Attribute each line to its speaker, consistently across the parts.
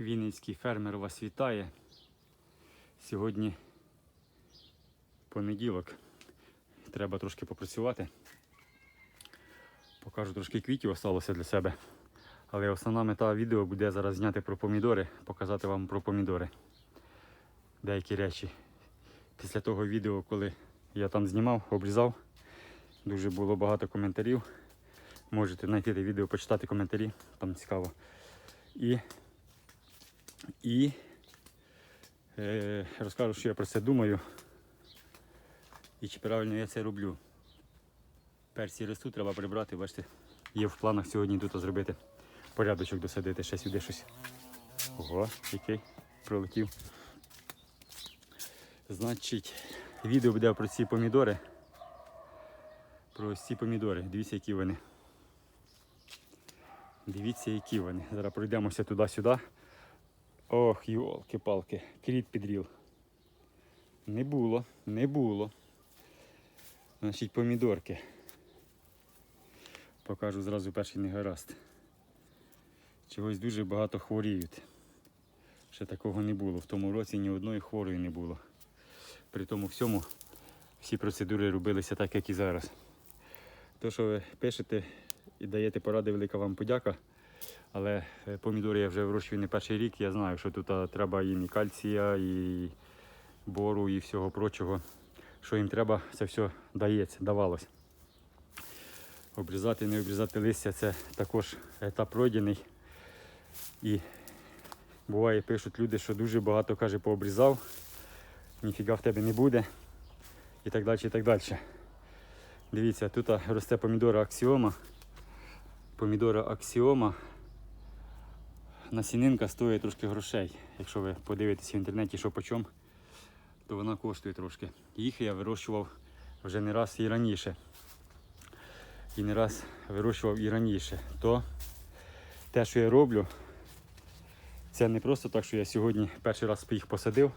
Speaker 1: Вінницький фермер вас вітає. Сьогодні понеділок. Треба трошки попрацювати. Покажу трошки квітів осталося для себе. Але основна мета відео буде зараз зняти про помідори, показати вам про помідори. Деякі речі. Pісля того відео, коли я там знімав, обрізав, дуже було багато коментарів. Можете знайти відео, почитати коментарі, там цікаво. І, і е, розкажу, що я про це думаю. І чи правильно я це роблю. Персі ростуть, треба прибрати, бачите, є в планах сьогодні тут зробити порядочок досадити, ще сюди щось. Ого, який пролетів. Значить, відео буде про ці помідори. Про ось ці помідори. Дивіться, які вони. Дивіться, які вони. Зараз пройдемося туди-сюди. Ох, йолки-палки, кріт підріл. Не було, не було. Значить, помідорки. Покажу зразу перший негаразд. Чогось дуже багато хворіють. Ще такого не було. В тому році ні одної хворої не було. При тому всьому всі процедури робилися так, як і зараз. То, що ви пишете і даєте поради, велика вам подяка. Але е, помідори я вже вирощую не перший рік. Я знаю, що тут треба їм і кальція, і бору, і всього прочого. Що їм треба, це все дається, давалось. Обрізати, не обрізати листя це також етап пройдений. І буває, пишуть люди, що дуже багато каже, пообрізав, ніфіга в тебе не буде. І так далі, і так далі. Дивіться, тут росте помідора аксіома. Помідора аксіома. Насінинка стоїть трошки грошей. Якщо ви подивитесь в інтернеті, що по чому, то вона коштує трошки. Їх я вирощував вже не раз і раніше. І не раз вирощував і раніше. То те, що я роблю, це не просто так, що я сьогодні перший раз їх посадив.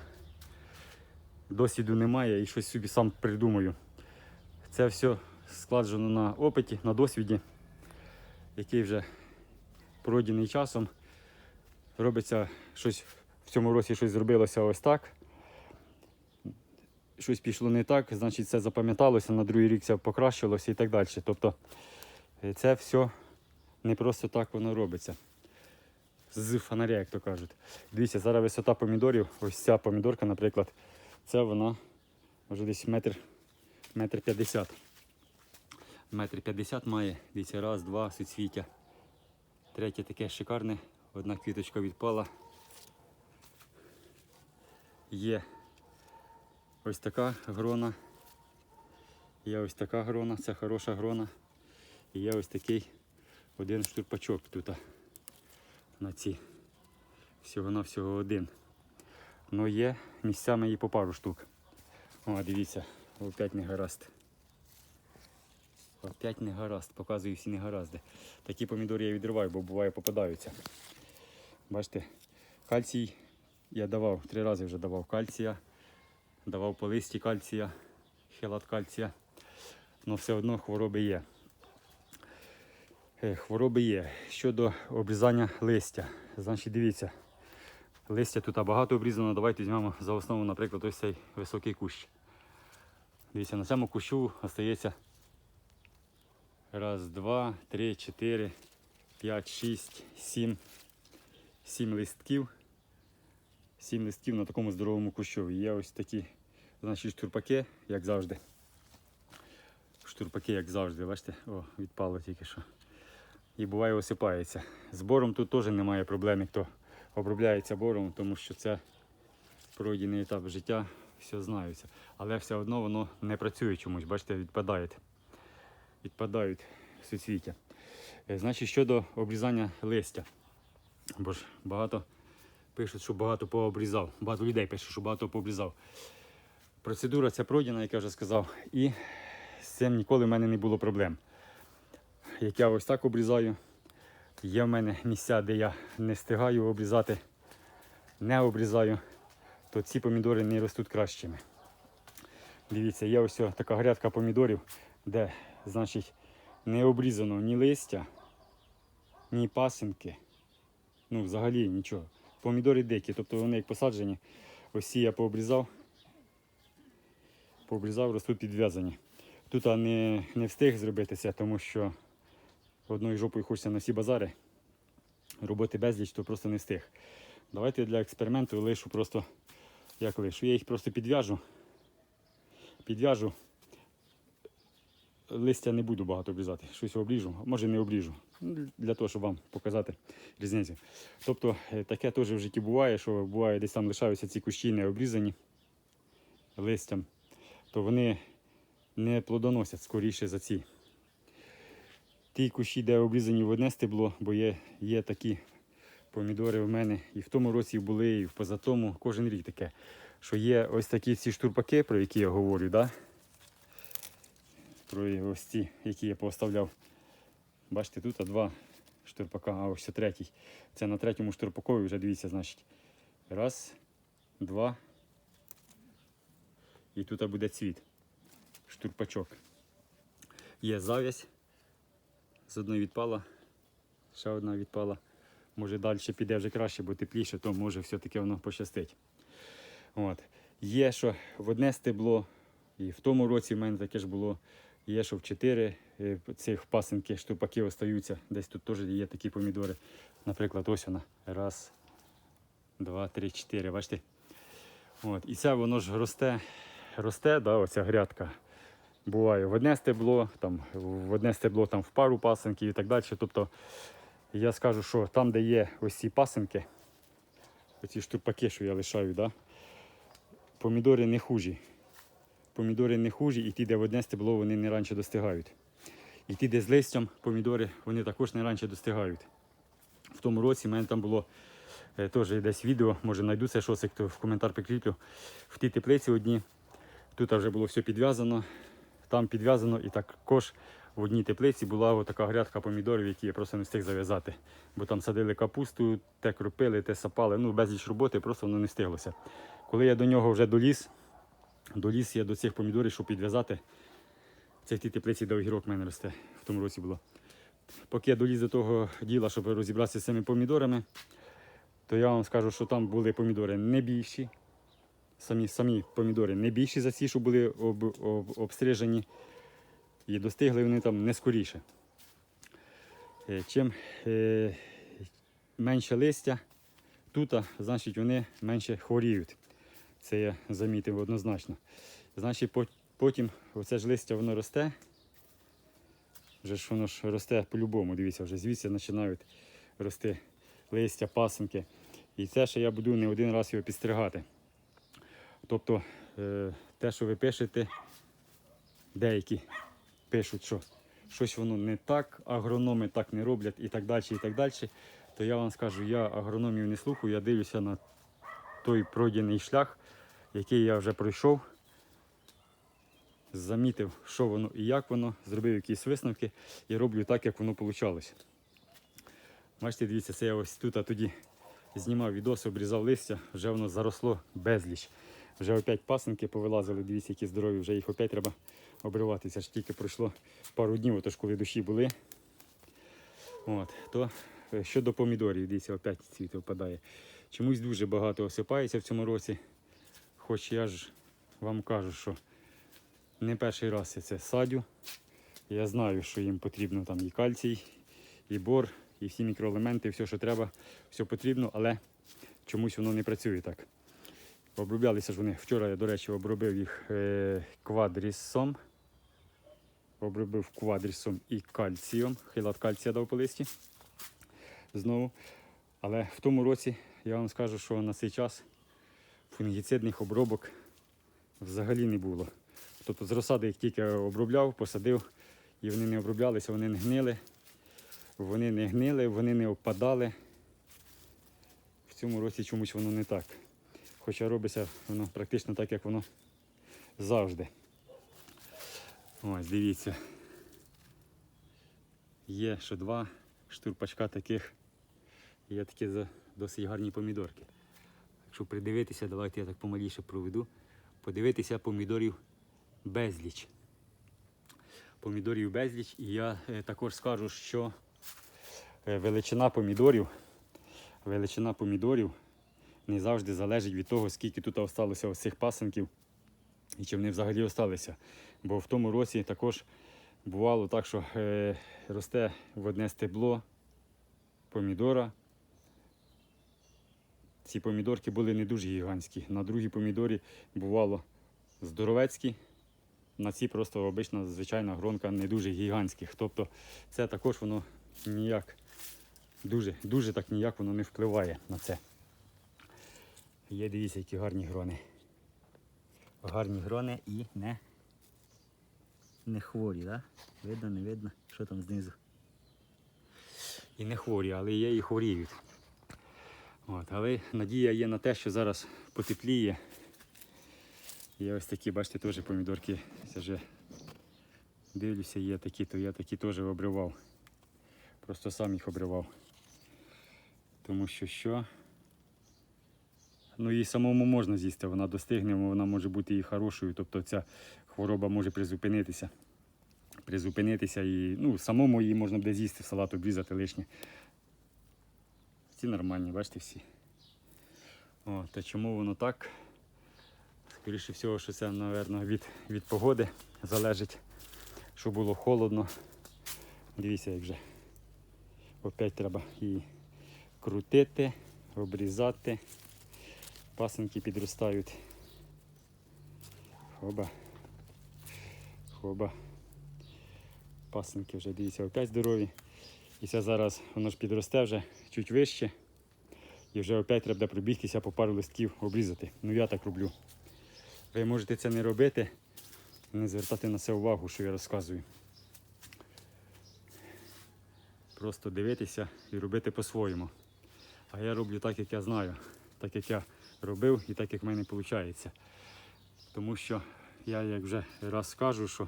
Speaker 1: Досвіду немає і щось собі сам придумаю. Це все складжено на опиті, на досвіді, який вже пройдений часом. Робиться щось в цьому році щось зробилося ось так. Щось пішло не так, значить це запам'яталося, на другий рік це покращилося і так далі. Тобто е, це все не просто так воно робиться. З фонаря, як то кажуть. Дивіться, зараз висота помідорів, ось ця помідорка, наприклад, це вона вже десь метр, метр п'ятдесят. Метр п'ятдесят має. Дивіться, раз, два, суцвіття. Третє таке шикарне. Одна квіточка відпала. Є ось така грона. Є ось така грона, це хороша грона. І є ось такий один штурпачок тут на ці. Всього-навсього один. Ну є місцями і по пару штук. О, дивіться, опять не гаразд. Опять не гаразд, показую всі негаразди. Такі помідори я відриваю, бо буває попадаються. Бачите, кальцій я давав, три рази вже давав кальція, давав по листі кальція, хелат кальція. але все одно хвороби є. Е, Хвороби є. Щодо обрізання листя. Значить, дивіться, листя тут багато обрізано. Давайте візьмемо за основу, наприклад, ось цей високий кущ. Дивіться, на цьому кущу остається раз, два, три, чотири, п'ять, шість, сім. Сім листків. Сім листків на такому здоровому кущові. Є ось такі, значить, штурпаки, як завжди. Штурпаки, як завжди, бачите, о, відпало тільки що. І буває осипається. З бором тут теж немає проблем, хто обробляється бором, тому що це пройдений етап життя, все знаються. Але все одно воно не працює чомусь, бачите, відпадає. Відпадають суцвіття. Е, Значить, щодо обрізання листя. Бо ж багато пишуть, що багато пообрізав. Багато людей пишуть, що багато пообрізав. Процедура ця пройдена, як я вже сказав, і з цим ніколи в мене не було проблем. Як я ось так обрізаю, є в мене місця, де я не встигаю обрізати, не обрізаю, то ці помідори не ростуть кращими. Дивіться, є ось така грядка помідорів, де, значить, не обрізано ні листя, ні пасинки. Ну, взагалі нічого. помідори дикі, тобто вони як посаджені. Ось я пообрізав. Пообрізав, ростуть підв'язані. Тут а, не, не встиг зробитися, тому що одною жопою хочеться на всі базари. Роботи безліч, то просто не встиг. Давайте для експерименту лишу просто як лишу. Я їх просто підв'яжу. Підв'яжу. Листя не буду багато обрізати. Щось обріжу, може не обріжу. Для того, щоб вам показати різницю. Тобто е, таке теж в житті буває, що буває десь там лишаються ці кущі не обрізані листям, то вони не плодоносять скоріше за ці. Ті кущі, де обрізані в одне стебло, бо є, є такі помідори в мене і в тому році були, і в позатому, кожен рік таке. Що є ось такі ці штурпаки, про які я говорю, да? про ось ці, які я поставляв. Бачите, тут два штурпака, а ось це третій. Це на третьому штурпакові вже дивіться, значить. Раз, два. І тут буде цвіт. Штурпачок. Є зав'язь. З одної відпала, ще одна відпала. Може далі піде вже краще, бо тепліше, то може все-таки воно пощастить. От. Є, що в одне стебло, і в тому році в мене таке ж було. Є, що в чотири е, цих пасинки штурпаки остаються. Десь тут теж є такі помідори. Наприклад, ось вона. Раз, два, три, чотири. Бачите? От. І це воно ж росте, росте, да, оця грядка. Буває в одне стебло, там, в одне стебло там в пару пасинків і так далі. Тобто я скажу, що там, де є ось ці пасинки, оці штурпаки, що я лишаю, да, помідори не хужі. Помідори не хужі, і ті, де в одне стебло, вони не раніше достигають. І ті, де з листям помідори, вони також не раніше достигають. В тому році в мене там було е, теж десь відео, може знайду це шосик, то в коментар прикріплю. В тій теплиці одні. Тут вже було все підв'язано, там підв'язано і також в одній теплиці була така грядка помідорів, які я просто не встиг зав'язати. Бо там садили капусту, те кропили, те сапали, ну безліч роботи, просто воно не встиглося. Коли я до нього вже доліз, доліз я до цих помідорів, щоб підв'язати. Це в тій теплиці, де огірок в мене росте, в тому році було. Поки я доліз до того діла, щоб розібратися з цими помідорами, то я вам скажу, що там були помідори не більші. Самі, самі помідори не більші за ці, що були об, об, обстрижені. І достигли вони там не скоріше. Е, Чим е, менше листя тут, значить вони менше хворіють. Це я замітив однозначно. Значить, потім оце ж листя воно росте. Вже ж воно ж росте по-любому. Дивіться, вже звідси починають рости листя, пасинки. І це ще я буду не один раз його підстригати. Тобто е, те, що ви пишете, деякі пишуть, що щось воно не так, агрономи так не роблять і так далі, і так далі. То я вам скажу, я агрономів не слухаю, я дивлюся на той пройдений шлях, який я вже пройшов. Замітив, що воно і як воно, зробив якісь висновки і роблю так, як воно вийшло. Бачите, дивіться, це я ось тут а тоді знімав відос, обрізав листя, вже воно заросло безліч. Вже опять пасенки повилазили, дивіться, які здорові, вже їх опять треба обривати. Це ж тільки пройшло пару днів, отож коли душі були. От, то е, щодо помідорів, дивіться, опять цвіт випадає. Чомусь дуже багато осипається в цьому році. Хоч я ж вам кажу, що не перший раз я це садю. Я знаю, що їм потрібно там і кальцій, і бор, і всі мікроелементи, і все, що треба, все потрібно, але чомусь воно не працює так. Оброблялися ж вони. Вчора я, до речі, обробив їх е, квадрісом. Обробив квадрісом і кальцієм. Хилат кальція дав по листі. Знову. Але в тому році я вам скажу, що на цей час фунгіцидних обробок взагалі не було. Тобто з розсади їх тільки обробляв, посадив, і вони не оброблялися, вони не гнили. Вони не гнили, вони не опадали. В цьому році чомусь воно не так. Хоча робиться воно практично так, як воно завжди. Ось, дивіться. Є ще два штурпачка таких. Є такі досить гарні помідорки. Якщо придивитися, давайте я так помаліше проведу. Подивитися помідорів безліч. Помідорів безліч. І я е, також скажу, що е, величина помідорів, величина помідорів не завжди залежить від того, скільки тут осталося цих пасенків і чи вони взагалі осталися. Бо в тому році також бувало так, що е, росте в одне стебло помідора. Ці помідорки були не дуже гігантські. На другій помідорі бувало здоровецькі. На ці просто обична звичайна гронка не дуже гігантських. Тобто це також воно ніяк дуже, дуже так ніяк воно не впливає на це. Є, дивіться, які гарні грони. Гарні грони і не, не хворі, да? Видно, не видно, що там знизу. І не хворі, але є і хворіють. От, але надія є на те, що зараз потепліє. Є ось такі, бачите, теж помідорки. Це вже дивлюся, є такі, то я такі теж обривав. Просто сам їх обривав. Тому що що? Ну її самому можна з'їсти, вона достигне, вона може бути і хорошою, тобто ця хвороба може призупинитися. Призупинитися і ну, самому її можна буде з'їсти, салат обрізати лишнє. Ці нормальні, бачите всі. О, та чому воно так? Скоріше всього, що це, мабуть, від, від погоди залежить, що було холодно. Дивіться, як вже опять треба її крутити, обрізати. Пасенки підростають. Хоба. Хоба. Пасенки вже дивіться, опять здорові. І це зараз воно ж підросте вже чуть вище. І вже опять треба пробігтися по пару листків обрізати. Ну я так роблю. Ви можете це не робити, не звертати на це увагу, що я розказую. Просто дивитися і робити по-своєму. А я роблю так, як я знаю, так як я робив і так, як в мене виходить. Тому що я як вже раз скажу, що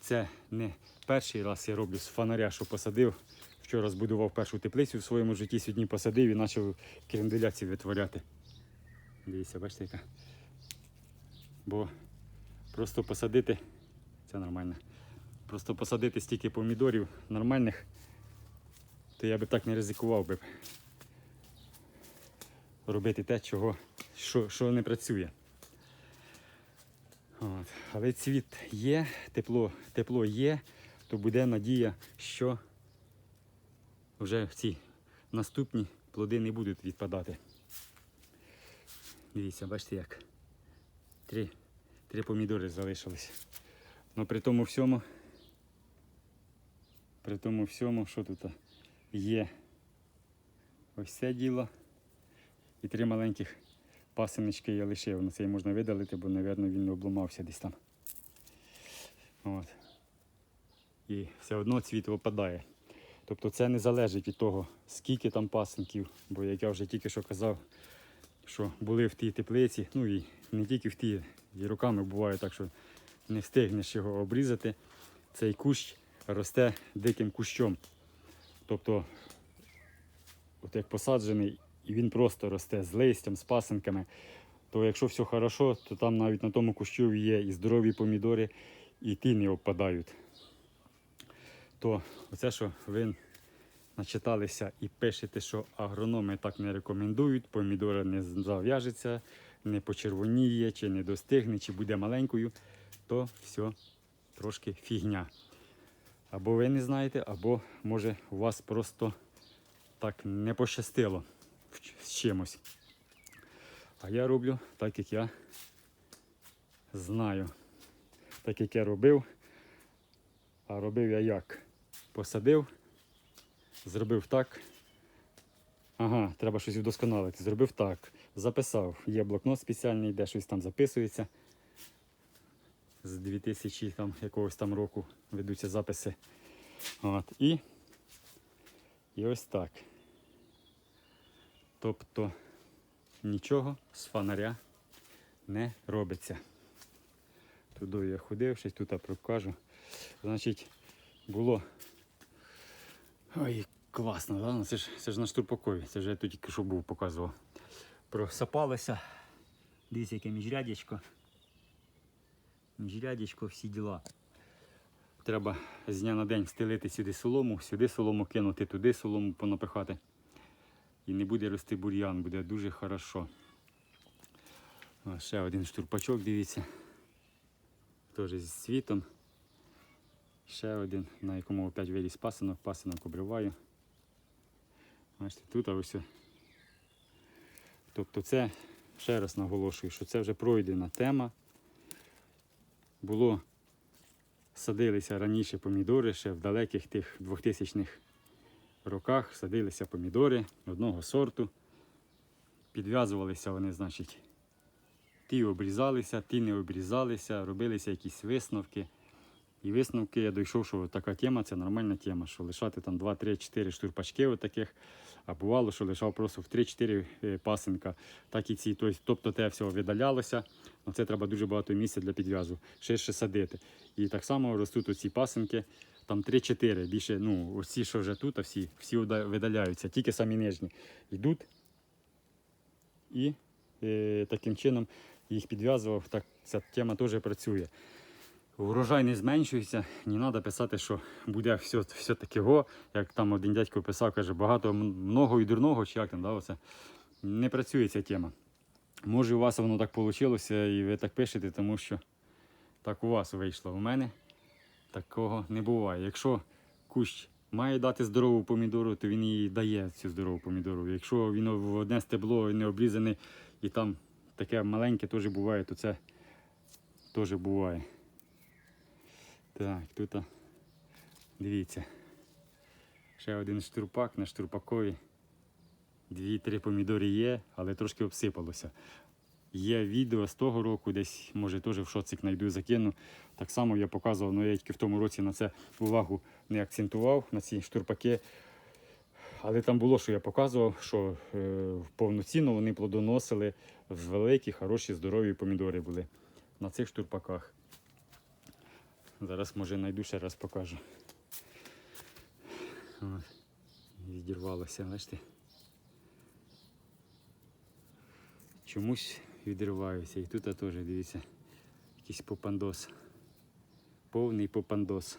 Speaker 1: це не перший раз я роблю з фонаря, що посадив. Вчора збудував першу теплицю в своєму житті, сьогодні посадив і почав кренделяці витворяти. Дивіться, бачите, яка. Бо просто посадити, це нормально. Просто посадити стільки помідорів нормальних, то я би так не ризикував би робити те, чого, що, що не працює. От. Але цвіт є, тепло, тепло є, то буде надія, що вже ці наступні плоди не будуть відпадати. Дивіться, бачите як. Три, три помідори залишились. Ну при тому всьому, при тому всьому, що тут є ось це діло. І три маленьких пасиночки я лишив. На це можна видалити, бо, мабуть, він не обламався десь там. От. І все одно цвіт випадає. Тобто це не залежить від того, скільки там пасинків, бо як я вже тільки що казав, що були в тій теплиці, ну і не тільки в тій, і руками буває так, що не встигнеш його обрізати. Цей кущ росте диким кущом. Тобто, от як посаджений, і він просто росте з листям, з пасинками, то якщо все хорошо, то там навіть на тому кущу є і здорові помідори, і ті не опадають. То оце, що ви начиталися і пишете, що агрономи так не рекомендують, помідора не зав'яжеться, не почервоніє, чи не достигне, чи буде маленькою, то все трошки фігня. Або ви не знаєте, або може у вас просто так не пощастило з чимось. А я роблю так, як я знаю. Так як я робив. А робив я як? Посадив, зробив так. Ага, треба щось вдосконалити. Зробив так. Записав. Є блокнот спеціальний, де щось там записується. З 2000 там, якогось там року ведуться записи. От. І, і ось так. Тобто нічого з фонаря не робиться. Туди я ходив, щось тут покажу. Значить, було. Ой, класно, да? Ну, це, ж, це ж на штурпакові, це ж я тут тільки що був показував. Просапалося. Дивіться, яке міжрядячко. Міжрядячко, всі діла. Треба з дня на день стелити сюди солому, сюди солому кинути, туди солому понапихати. І не буде рости бур'ян, буде дуже хорошо. О, ще один штурпачок, дивіться. Теж зі світом. Ще один, на якому опять виліз пасинок, пасинок обриваю. Бачите, тут ось. Тобто це, ще раз наголошую, що це вже пройдена тема. Було, садилися раніше помідори, ще в далеких тих 2000-х роках садилися помідори одного сорту. Підв'язувалися вони, значить, ті обрізалися, ті не обрізалися, робилися якісь висновки. І висновки я дійшов, що така тема це нормальна тема, що лишати там 2, 3, 4 штурпачки отаких, а бувало, що лишав просто в 3-4 е, пасинка, так і ці. Тобто, те все видалялося, але це треба дуже багато місця для підв'язу, ще ще садити. І так само ростуть оці пасинки, там 3-4, більше, ну, ці, що вже тут, а всі, всі видаляються, тільки самі нижні йдуть. І е, таким чином їх підв'язував, так ця тема теж працює. Урожай не зменшується, не треба писати, що буде все, все такого, як там один дядько писав, каже, багато много і дурного, чи як там, да, оце. Не працює ця тема. Може, у вас воно так вийшло, і ви так пишете, тому що так у вас вийшло. У мене такого не буває. Якщо кущ має дати здорову помідору, то він їй дає цю здорову помідору. Якщо він в одне стебло не обрізане і там таке маленьке теж буває, то це теж буває. Так, тут дивіться. Ще один штурпак на штурпакові. Дві-три помідори є, але трошки обсипалося. Є відео з того року, десь, може, теж в шоцик знайду, закину. Так само я показував, але я тільки в тому році на це увагу не акцентував, на ці штурпаки. Але там було, що я показував, що е, повноцінно вони плодоносили великі, хороші, здорові помідори були на цих штурпаках. Зараз може знайду ще раз покажу. Відірвалося, бачите? Чомусь відриваюся. І тут теж дивіться, якийсь попандос. Повний попандос.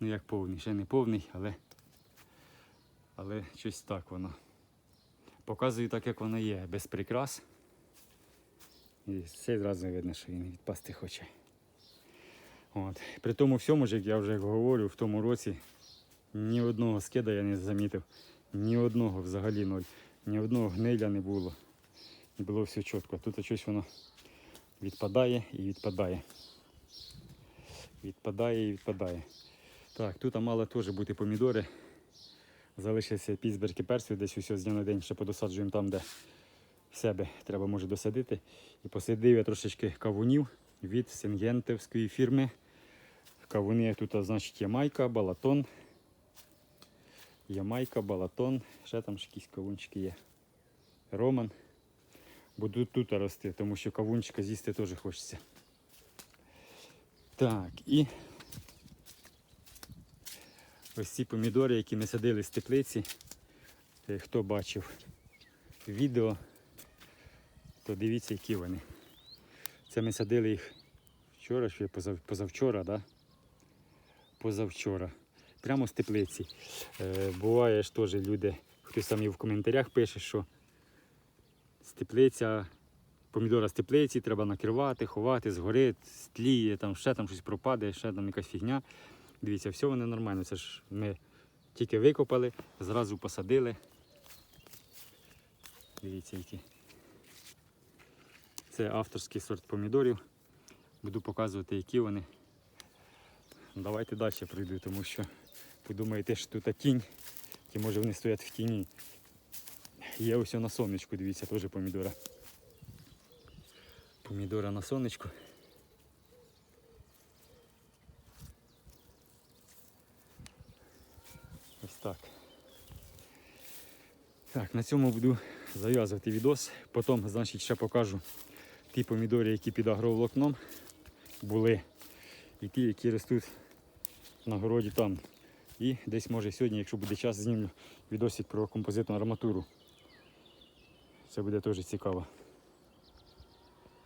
Speaker 1: Ну як повний, ще не повний, але, але щось так воно. Показую так, як воно є, без прикрас. І це одразу видно, що він відпасти хоче. От. При тому всьому, як я вже говорю, в тому році ні одного скида я не замітив. Ні одного взагалі ноль. Ні одного гниля не було. Було все чітко. Тут щось воно відпадає і відпадає. Відпадає і відпадає. Так, тут мало теж бути помідори. Залишилися пізберки персів, десь усе з дня на день ще подосаджуємо там, де себе треба може досадити. І посадив я трошечки кавунів від сингентівської фірми. Кавуни тут, значить, Ямайка, Балатон. Ямайка, Балатон. Ще там якісь кавунчики є. Роман. Буду тут рости, тому що кавунчика з'їсти теж хочеться. Так, і ось ці помідори, які ми садили з теплиці. Е, Хто бачив відео, то дивіться, які вони. Це ми садили їх вчора, чи позав, позавчора, да? позавчора. Прямо з теплиці. Е, буває ж теж люди, хтось самі в коментарях пише, що з теплиця, помідора з теплиці треба накривати, ховати, згорить, стліє, там ще там щось пропаде, ще там якась фігня. Дивіться, все воно нормально. Це ж ми тільки викопали, зразу посадили. Дивіться, які. Це авторський сорт помідорів. Буду показувати, які вони. Давайте далі пройду, тому що подумаєте, що тут тінь, і може вони стоять в тіні. Є ось на сонечку, дивіться, теж помідора. Помідора на сонечку. Ось так. Так, на цьому буду зав'язувати відос. Потім, значить, ще покажу ті помідори, які під агроволокном були, і ті, які ростуть на городі там. І десь може сьогодні, якщо буде час, знімлю відосик про композитну арматуру. Це буде теж цікаво.